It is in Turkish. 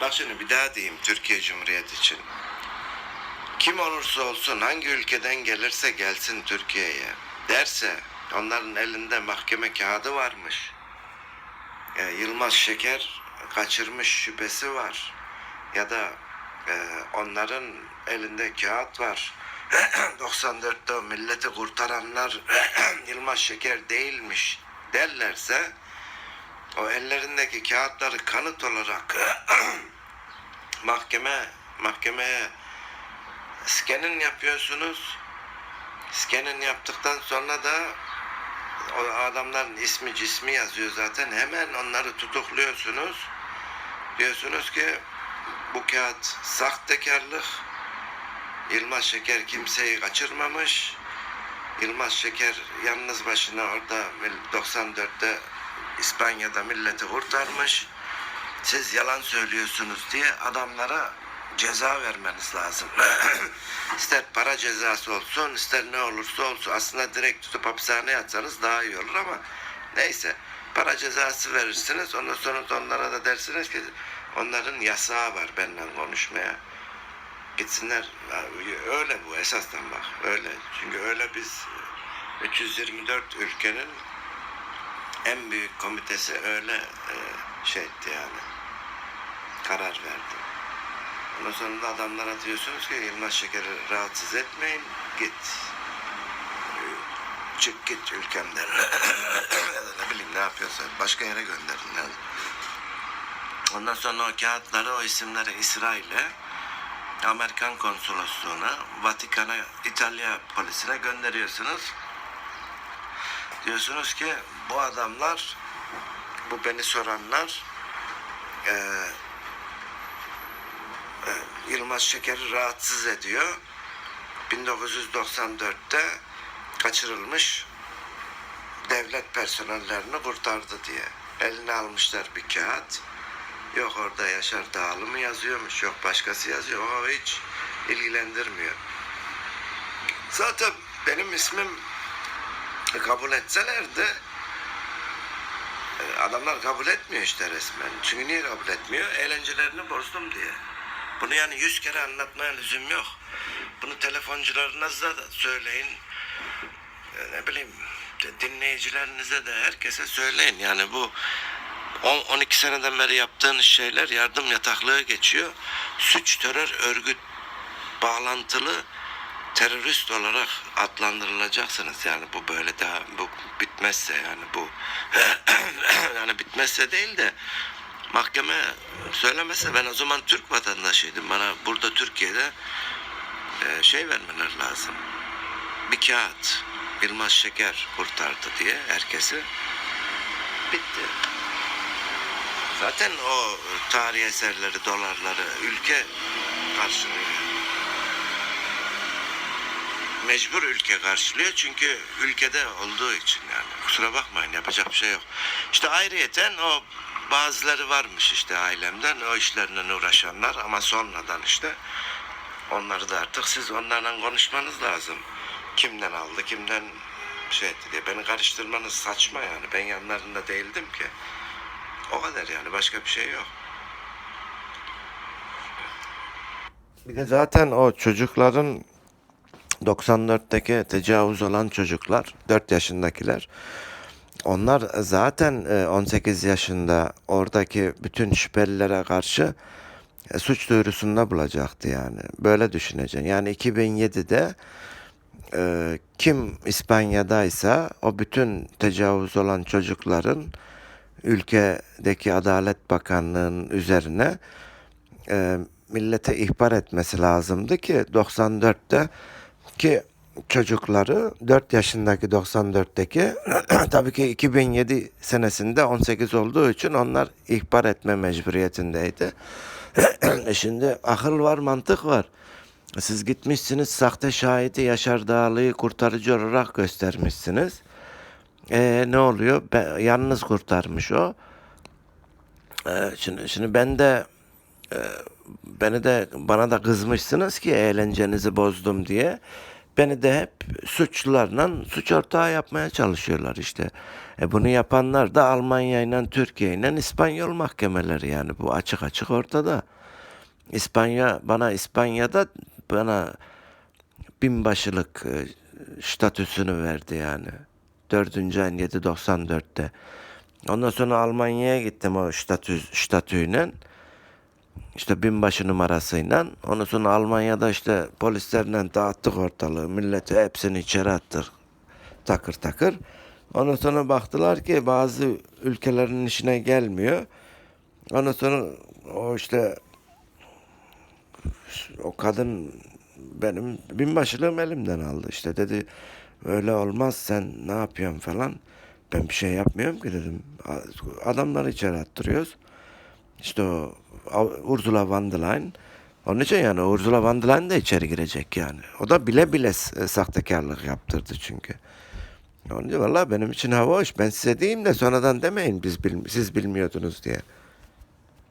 bak şimdi bir daha diyeyim Türkiye Cumhuriyeti için. Kim olursa olsun hangi ülkeden gelirse gelsin Türkiye'ye derse onların elinde mahkeme kağıdı varmış. E, Yılmaz Şeker kaçırmış şüphesi var. Ya da e, onların elinde kağıt var. 94'te o milleti kurtaranlar Yılmaz Şeker değilmiş derlerse o ellerindeki kağıtları kanıt olarak mahkeme mahkemeye scanning yapıyorsunuz. Scanning yaptıktan sonra da o adamların ismi cismi yazıyor zaten. Hemen onları tutukluyorsunuz. Diyorsunuz ki bu kağıt sahtekarlık. Yılmaz Şeker kimseyi kaçırmamış. Yılmaz Şeker yalnız başına orada 94'te İspanya'da milleti kurtarmış. Siz yalan söylüyorsunuz diye adamlara ceza vermeniz lazım. ister para cezası olsun, ister ne olursa olsun. Aslında direkt tutup hapishaneye atsanız daha iyi olur ama neyse. Para cezası verirsiniz. Ondan sonra onlara da dersiniz ki onların yasağı var benden konuşmaya. Gitsinler. Öyle bu esasdan bak. Öyle. Çünkü öyle biz 324 ülkenin en büyük komitesi öyle e, şey etti yani. Karar verdi. Ondan sonra da adamlara diyorsunuz ki Yılmaz Şeker'i rahatsız etmeyin. Git. E, Çık git ülkemden. ne bileyim ne yapıyorsa başka yere gönderin. Yani. Ondan sonra o kağıtları, o isimleri İsrail'e, Amerikan konsolosluğuna, Vatikan'a, İtalya polisine gönderiyorsunuz. Diyorsunuz ki bu adamlar, bu beni soranlar eee e, Yılmaz Şeker'i rahatsız ediyor. 1994'te kaçırılmış devlet personellerini kurtardı diye. Eline almışlar bir kağıt. Yok orada Yaşar Dağlı mı yazıyormuş, yok başkası yazıyor. O hiç ilgilendirmiyor. Zaten benim ismim kabul etselerdi e, adamlar kabul etmiyor işte resmen. Çünkü niye kabul etmiyor? Eğlencelerini bozdum diye. Bunu yani yüz kere anlatmaya lüzum yok. Bunu telefoncularınıza da söyleyin. E, Ne bileyim de- dinleyicilerinize de herkese söyleyin. Yani bu 10-12 seneden beri yaptığınız şeyler yardım yataklığı geçiyor. Suç terör örgüt bağlantılı terörist olarak adlandırılacaksınız. Yani bu böyle daha bu bitmezse yani bu yani bitmezse değil de mahkeme söylemezse ben o zaman Türk vatandaşıydım. Bana burada Türkiye'de e, şey vermeler lazım. Bir kağıt. Yılmaz Şeker kurtardı diye herkesi. Bitti. Zaten o tarihi eserleri, dolarları ülke karşılıyor. Mecbur ülke karşılıyor çünkü ülkede olduğu için yani. Kusura bakmayın yapacak bir şey yok. İşte ayrıyeten o bazıları varmış işte ailemden o işlerle uğraşanlar ama sonradan işte onları da artık siz onlarla konuşmanız lazım. Kimden aldı, kimden şey etti diye. Beni karıştırmanız saçma yani. Ben yanlarında değildim ki. O kadar yani başka bir şey yok. Bir de zaten o çocukların 94'teki tecavüz olan çocuklar, 4 yaşındakiler, onlar zaten e, 18 yaşında oradaki bütün şüphelilere karşı e, suç duyurusunda bulacaktı yani. Böyle düşüneceksin. Yani 2007'de e, kim İspanya'daysa o bütün tecavüz olan çocukların ülkedeki Adalet Bakanlığı'nın üzerine e, millete ihbar etmesi lazımdı ki 94'te ki çocukları 4 yaşındaki 94'teki tabii ki 2007 senesinde 18 olduğu için onlar ihbar etme mecburiyetindeydi. Şimdi akıl var, mantık var. Siz gitmişsiniz sahte şahidi Yaşar Dağlı'yı kurtarıcı olarak göstermişsiniz. E, ne oluyor? Be- yalnız kurtarmış o. E, şimdi, şimdi ben de e, beni de bana da kızmışsınız ki eğlencenizi bozdum diye. beni de hep suçlularla suç ortağı yapmaya çalışıyorlar işte. E bunu yapanlar da Almanya ile Türkiye ile İspanyol mahkemeleri yani bu açık açık ortada. İspanya bana İspanya'da bana binbaşılık e, statüsünü verdi yani. 4. ayın 7.94'te. Ondan sonra Almanya'ya gittim o statü, statüyle. İşte binbaşı numarasıyla. Ondan sonra Almanya'da işte polislerle dağıttık ortalığı. Milleti hepsini içeri attık. Takır takır. Ondan sonra baktılar ki bazı ülkelerin işine gelmiyor. Ondan sonra o işte o kadın benim binbaşılığım elimden aldı işte dedi öyle olmaz sen ne yapıyorsun falan. Ben bir şey yapmıyorum ki dedim. Adamları içeri attırıyoruz. İşte o Ursula von der Leyen. Onun için yani Ursula von der Leyen de içeri girecek yani. O da bile bile e, sahtekarlık yaptırdı çünkü. Onun için valla benim için hava hoş. Ben size diyeyim de sonradan demeyin biz bil- siz bilmiyordunuz diye.